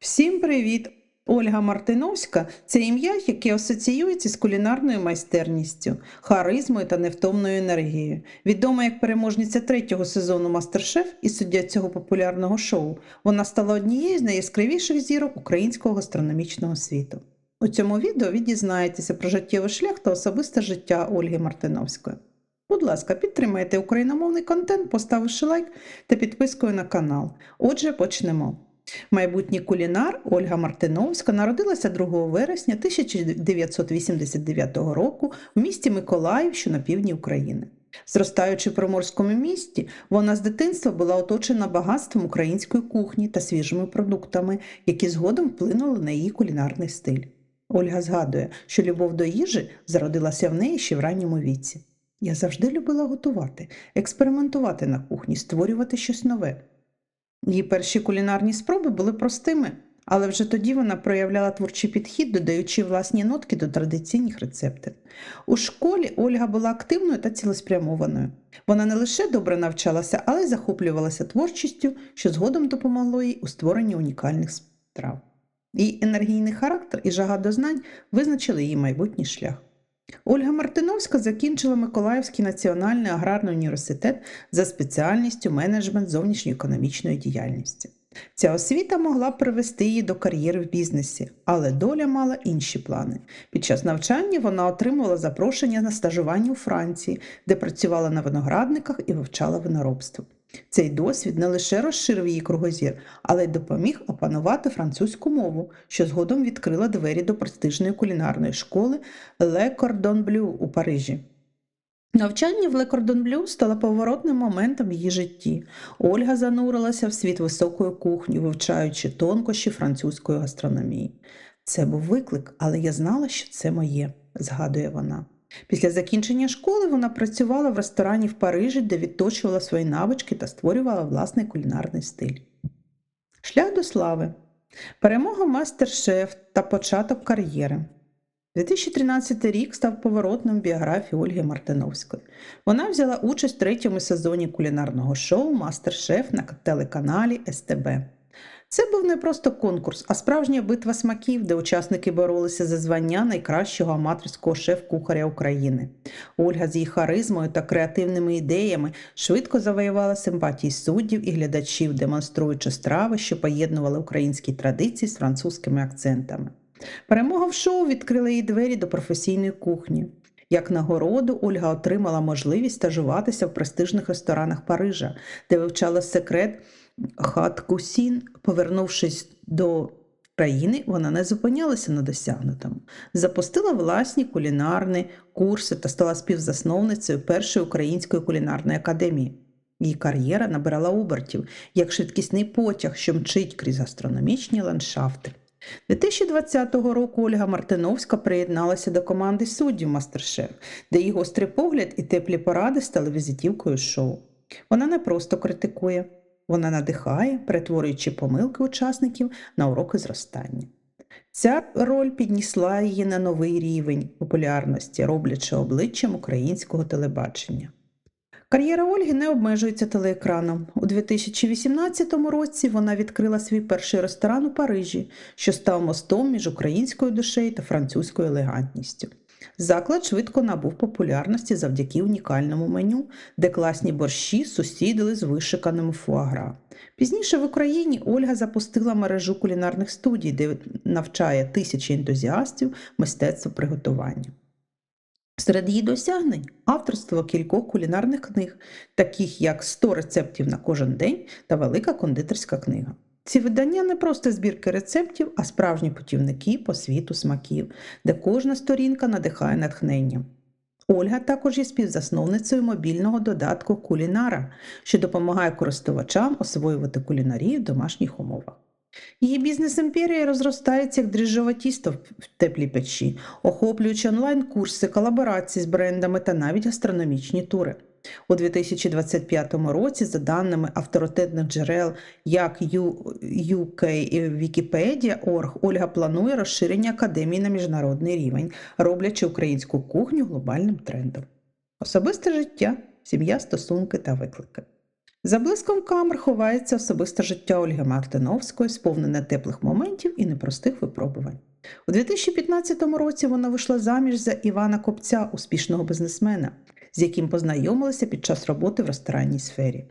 Всім привіт! Ольга Мартиновська це ім'я, яке асоціюється з кулінарною майстерністю, харизмою та невтомною енергією. Відома як переможниця третього сезону Мастер-Шеф і суддя цього популярного шоу, вона стала однією з найяскравіших зірок українського гастрономічного світу. У цьому відео ви дізнаєтеся про життєвий шлях та особисте життя Ольги Мартиновської. Будь ласка, підтримайте україномовний контент, поставивши лайк та підпискою на канал. Отже, почнемо. Майбутній кулінар Ольга Мартиновська народилася 2 вересня 1989 року в місті Миколаїв, що на півдні України. Зростаючи в приморському місті, вона з дитинства була оточена багатством української кухні та свіжими продуктами, які згодом вплинули на її кулінарний стиль. Ольга згадує, що любов до їжі зародилася в неї ще в ранньому віці. Я завжди любила готувати, експериментувати на кухні, створювати щось нове. Її перші кулінарні спроби були простими, але вже тоді вона проявляла творчий підхід, додаючи власні нотки до традиційних рецептів. У школі Ольга була активною та цілеспрямованою. Вона не лише добре навчалася, але й захоплювалася творчістю, що згодом допомогло їй у створенні унікальних страв. Її енергійний характер і жага до знань визначили її майбутній шлях. Ольга Мартиновська закінчила Миколаївський національний аграрний університет за спеціальністю менеджмент зовнішньоекономічної діяльності. Ця освіта могла привести її до кар'єри в бізнесі, але доля мала інші плани. Під час навчання вона отримувала запрошення на стажування у Франції, де працювала на виноградниках і вивчала виноробство. Цей досвід не лише розширив її кругозір, але й допоміг опанувати французьку мову, що згодом відкрила двері до престижної кулінарної школи Le Cordon Bleu у Парижі. Навчання в Le Cordon Bleu стало поворотним моментом в її житті. Ольга занурилася в світ високої кухні, вивчаючи тонкощі французької гастрономії. Це був виклик, але я знала, що це моє, згадує вона. Після закінчення школи вона працювала в ресторані в Парижі, де відточувала свої навички та створювала власний кулінарний стиль. Шлях до слави. Перемога в мастер-шеф та початок кар'єри. 2013 рік став поворотним в біографії Ольги Мартиновської. Вона взяла участь в третьому сезоні кулінарного шоу Мастер-шеф на телеканалі СТБ. Це був не просто конкурс, а справжня битва смаків, де учасники боролися за звання найкращого аматорського шеф-кухаря України. Ольга з її харизмою та креативними ідеями швидко завоювала симпатії суддів і глядачів, демонструючи страви, що поєднували українські традиції з французькими акцентами. Перемога в шоу відкрила їй двері до професійної кухні. Як нагороду Ольга отримала можливість стажуватися в престижних ресторанах Парижа, де вивчала секрет хат кусін. Повернувшись до країни, вона не зупинялася на досягнутому. Запустила власні кулінарні курси та стала співзасновницею першої української кулінарної академії. Її кар'єра набирала обертів, як швидкісний потяг, що мчить крізь гастрономічні ландшафти. 2020 року Ольга Мартиновська приєдналася до команди суддів Мастер-Шеф, де її гострий погляд і теплі поради стали візитівкою шоу. Вона не просто критикує, вона надихає, перетворюючи помилки учасників на уроки зростання. Ця роль піднісла її на новий рівень популярності, роблячи обличчям українського телебачення. Кар'єра Ольги не обмежується телеекраном. У 2018 році вона відкрила свій перший ресторан у Парижі, що став мостом між українською душею та французькою елегантністю. Заклад швидко набув популярності завдяки унікальному меню, де класні борщі сусідили з вишиканими фуагра. Пізніше в Україні Ольга запустила мережу кулінарних студій, де навчає тисячі ентузіастів мистецтву приготування. Серед її досягнень авторство кількох кулінарних книг, таких як «100 рецептів на кожен день та велика кондитерська книга. Ці видання не просто збірки рецептів, а справжні путівники по світу смаків, де кожна сторінка надихає натхненням. Ольга також є співзасновницею мобільного додатку Кулінара, що допомагає користувачам освоювати кулінарію в домашніх умовах. Її бізнес-імперія розростається як дріжджове тісто в теплій печі, охоплюючи онлайн-курси, колаборації з брендами та навіть гастрономічні тури. У 2025 році, за даними авторитетних джерел, як UK Wikipedia.org, Ольга планує розширення академії на міжнародний рівень, роблячи українську кухню глобальним трендом. Особисте життя, сім'я, стосунки та виклики. За блиском камер ховається особисте життя Ольги Мартиновської, сповнене теплих моментів і непростих випробувань. У 2015 році вона вийшла заміж за Івана Копця, успішного бізнесмена, з яким познайомилася під час роботи в ресторанній сфері.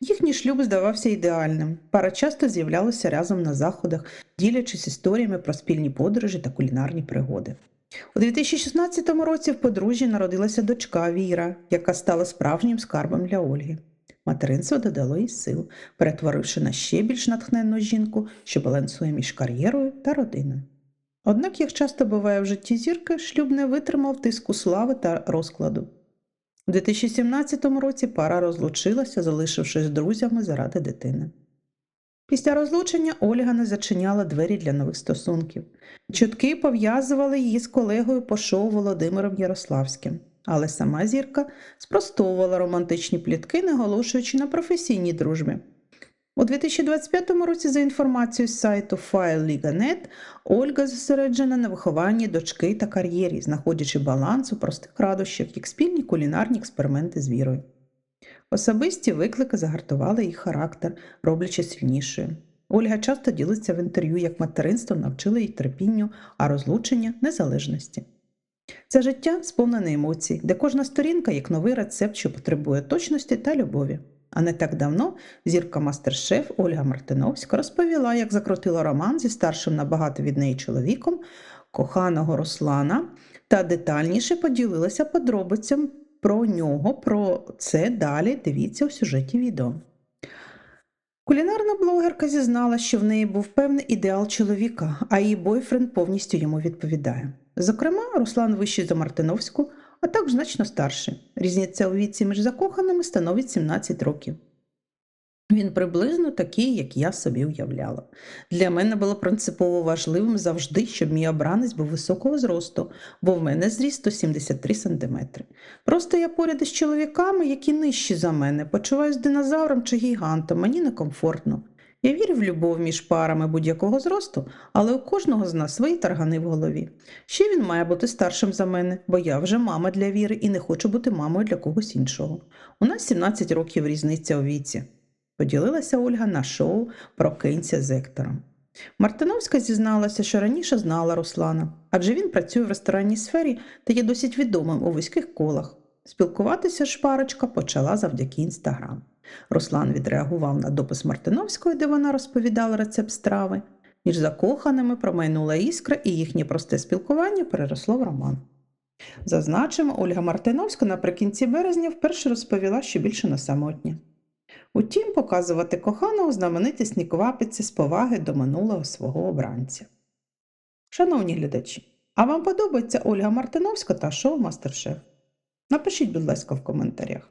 Їхній шлюб здавався ідеальним. Пара часто з'являлася разом на заходах, ділячись історіями про спільні подорожі та кулінарні пригоди. У 2016 році в подружжі народилася дочка Віра, яка стала справжнім скарбом для Ольги. Материнство додало їй сил, перетворивши на ще більш натхненну жінку, що балансує між кар'єрою та родиною. Однак, як часто буває в житті зірки, шлюб не витримав тиску слави та розкладу. У 2017 році пара розлучилася, залишившись з друзями заради дитини. Після розлучення Ольга не зачиняла двері для нових стосунків. Чутки пов'язували її з колегою по шоу Володимиром Ярославським, але сама зірка спростовувала романтичні плітки, наголошуючи на професійній дружбі. У 2025 році, за інформацією з сайту FileLiga.net, Ольга зосереджена на вихованні дочки та кар'єрі, знаходячи баланс у простих радощах, як спільні кулінарні експерименти з вірою. Особисті виклики загартували їх характер, роблячи сильнішою. Ольга часто ділиться в інтерв'ю, як материнство навчило їй терпінню, а розлучення незалежності. Це життя сповнене емоцій, де кожна сторінка як новий рецепт, що потребує точності та любові. А не так давно зірка мастер-шеф Ольга Мартиновська розповіла, як закрутила роман зі старшим набагато від неї чоловіком, коханого Руслана, та детальніше поділилася подробицям про нього. Про це далі дивіться у сюжеті відео. Кулінарна блогерка зізнала, що в неї був певний ідеал чоловіка, а її бойфренд повністю йому відповідає. Зокрема, Руслан вищий за Мартиновську, а також значно старший. Різниця у віці між закоханими становить 17 років. Він приблизно такий, як я собі уявляла. Для мене було принципово важливим завжди, щоб мій обранець був високого зросту, бо в мене зріст 173 см. Просто я поряд із чоловіками, які нижчі за мене, почуваюся динозавром чи гігантом, мені некомфортно. Я вірю в любов між парами будь-якого зросту, але у кожного з нас свої таргани в голові. Ще він має бути старшим за мене, бо я вже мама для віри і не хочу бути мамою для когось іншого. У нас 17 років різниця у віці. Поділилася Ольга на шоу Прокинься з Ектором. Мартиновська зізналася, що раніше знала Руслана, адже він працює в ресторанній сфері та є досить відомим у вузьких колах. Спілкуватися ж парочка почала завдяки інстаграм. Руслан відреагував на допис Мартиновської, де вона розповідала рецепт страви. Між закоханими промайнула іскра, і їхнє просте спілкування переросло в роман. Зазначимо, Ольга Мартиновська наприкінці березня вперше розповіла, що більше не самотня. Утім, показувати коханого знаменитість не квапиться з поваги до минулого свого обранця. Шановні глядачі, а вам подобається Ольга Мартиновська та шоу Мастер-Шеф? Напишіть, будь ласка, в коментарях.